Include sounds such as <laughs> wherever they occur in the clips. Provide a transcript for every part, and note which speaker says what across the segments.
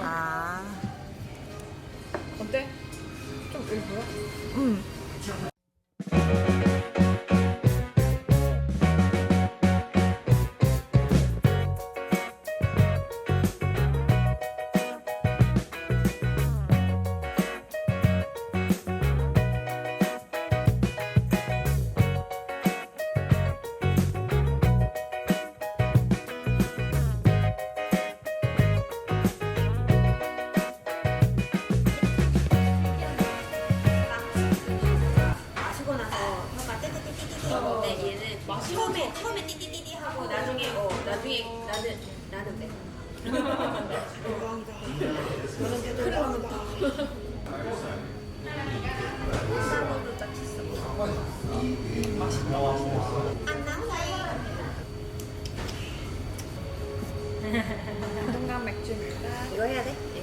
Speaker 1: 아.
Speaker 2: 어때? 좀 일부러?
Speaker 3: 마 나는
Speaker 2: 맥주입니다.
Speaker 3: 이거 해야 돼?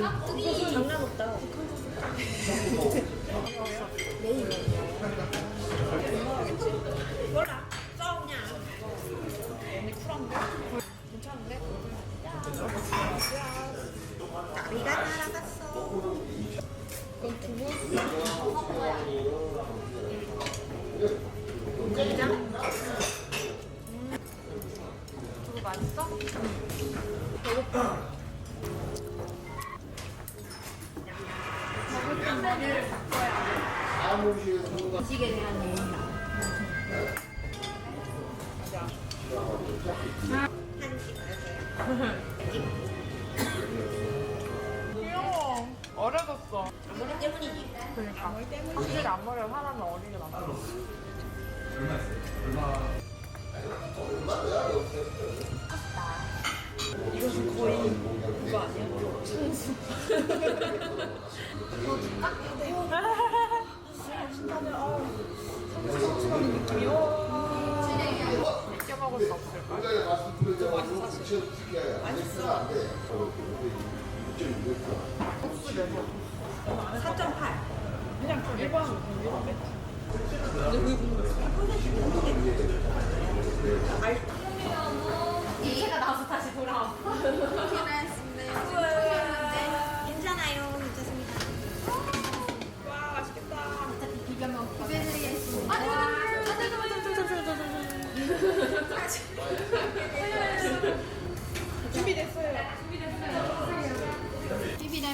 Speaker 3: 깍두기. 장난 없다. 몰라.
Speaker 2: 귀여워. 어려졌어.
Speaker 3: 아무리 때문이지.
Speaker 1: 그러니까. 확실히 앞머리가 사람을 어리게 만들어.
Speaker 2: 이것은 거의 그거 아니야? 순수.
Speaker 1: 익혀 먹을 수 없을걸? 국수 몇 번?
Speaker 3: 4.8.
Speaker 2: 그냥 그 일반 일반 맥주.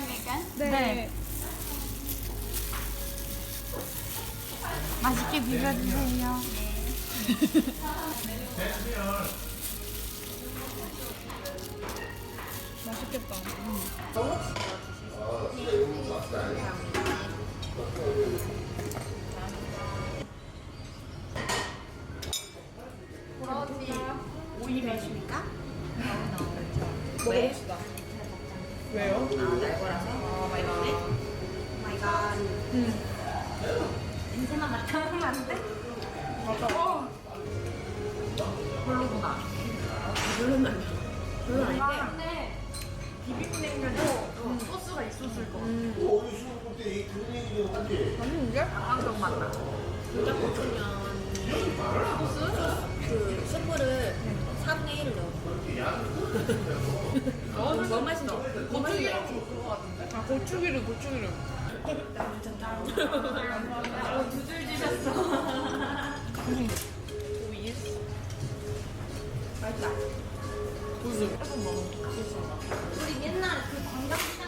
Speaker 3: 비비랍니까?
Speaker 1: 네. 맛있게 비벼주세요.
Speaker 2: 맛있겠다.
Speaker 3: 오이 별로는 아니야. 별로는 아닌데.
Speaker 1: 근데 비빔냉면도 소스가 있었을 거 같아.
Speaker 2: 맛있는데?
Speaker 1: 강황정 맛 나.
Speaker 3: 불닭볶음면 소스? 그 스프를 3분의 1을 넣어. 뭐, 뭐 맛이 넣어? 뭐 맛이 넣어?
Speaker 2: 아, 고추기름, 고추기름.
Speaker 1: 두줄 지셨어.
Speaker 2: 오이.
Speaker 3: 맛있다. 우리 옛날 그 관광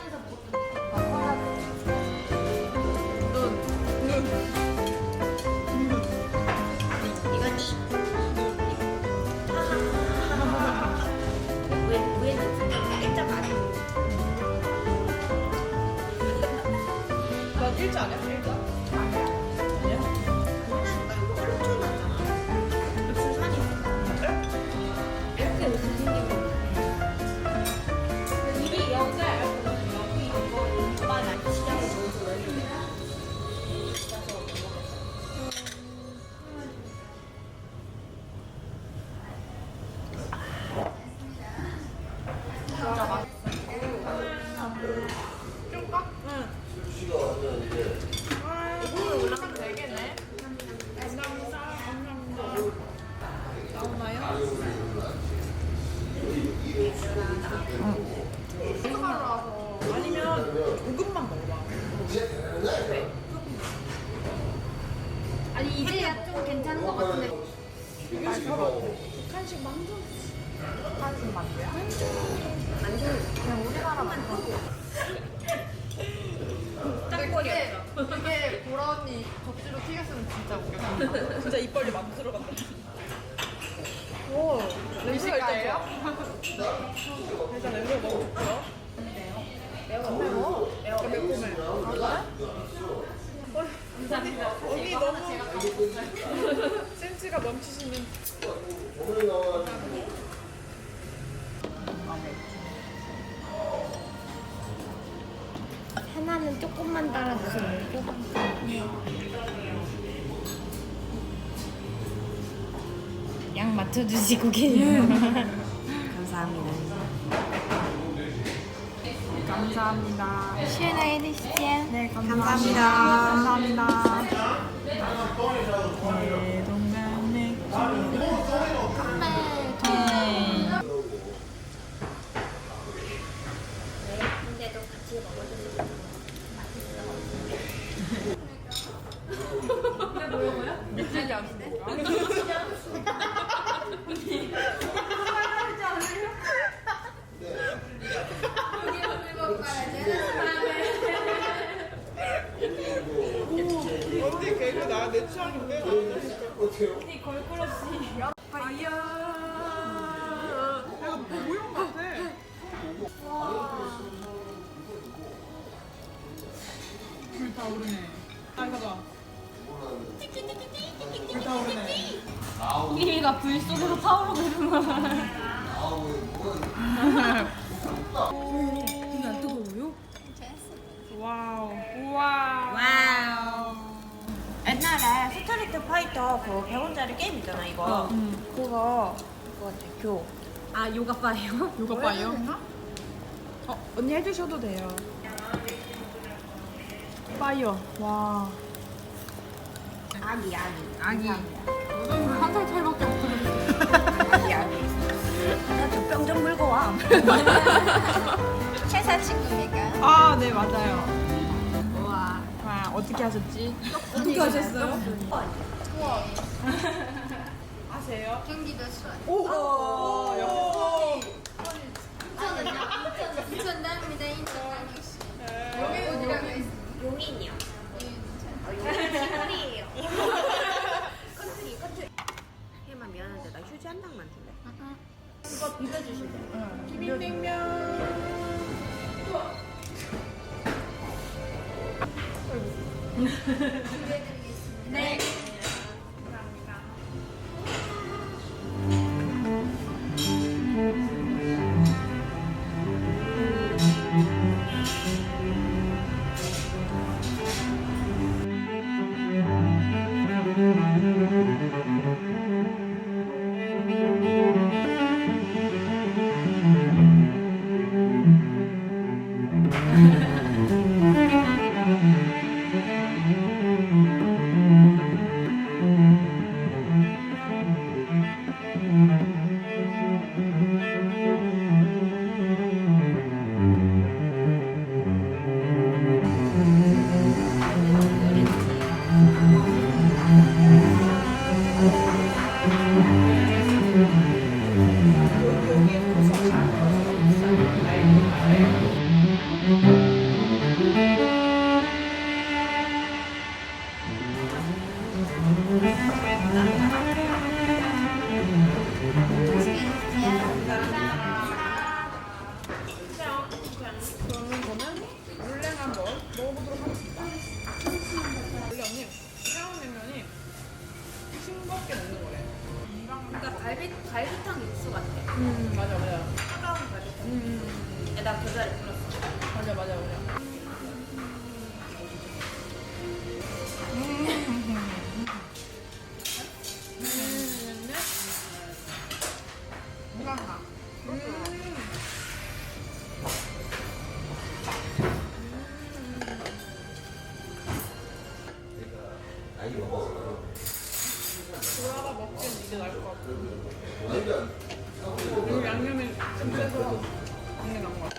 Speaker 1: 우리나라 만두. 근데 그게, 보라 언니 접시로 튀겼으면 진짜 웃겼다.
Speaker 2: 진짜 이빨이 막 들어간다. 오, 냄새가
Speaker 1: 미식가예요?
Speaker 2: 일단 냄새 먹어볼게요. 매워. 매워? 매워. 매콤해. 언니 너무 센스가 넘치시는.
Speaker 4: 조금만 따라주세요 양 맞춰주시고 계세요 <laughs>
Speaker 3: 감사합니다.
Speaker 1: 감사합니다.
Speaker 4: 시원하게 드시죠
Speaker 1: 네,
Speaker 3: 감사합니다.
Speaker 1: 감사합니다.
Speaker 3: 근데도
Speaker 2: 안
Speaker 4: 타오르고 있는 거야 이게 안 뜨거워요?
Speaker 2: 와우. 우와.
Speaker 3: 와우. 옛날에 스트리트 파이터 그 100원짜리 게임 있잖아 이거. 그거 그거 같아 교.
Speaker 4: 아 요가 파예요?
Speaker 2: 이거 봐요. 어, 언니 해주셔도 돼요. 파이어. 와.
Speaker 3: 아기 아기.
Speaker 4: 아기 차이밖 회사 친구니까
Speaker 2: 아, 네, 맞아요.
Speaker 4: 우와
Speaker 2: 와, 어떻게 하셨지?
Speaker 3: 어떻게 하셨어요?
Speaker 2: 아세요?
Speaker 4: 경기도 수원
Speaker 2: 오! 오! 역시.
Speaker 4: 저는요 인천 인천 남입니다 인천
Speaker 2: 여기
Speaker 4: 어디라고 했어?
Speaker 3: 용인이요.
Speaker 4: 네
Speaker 2: 졸아가 먹기엔 이게
Speaker 3: 나을 것 같아.
Speaker 2: 어, 왜냐면
Speaker 3: 양념이 좀 세서 이게
Speaker 2: 나은 것 같아.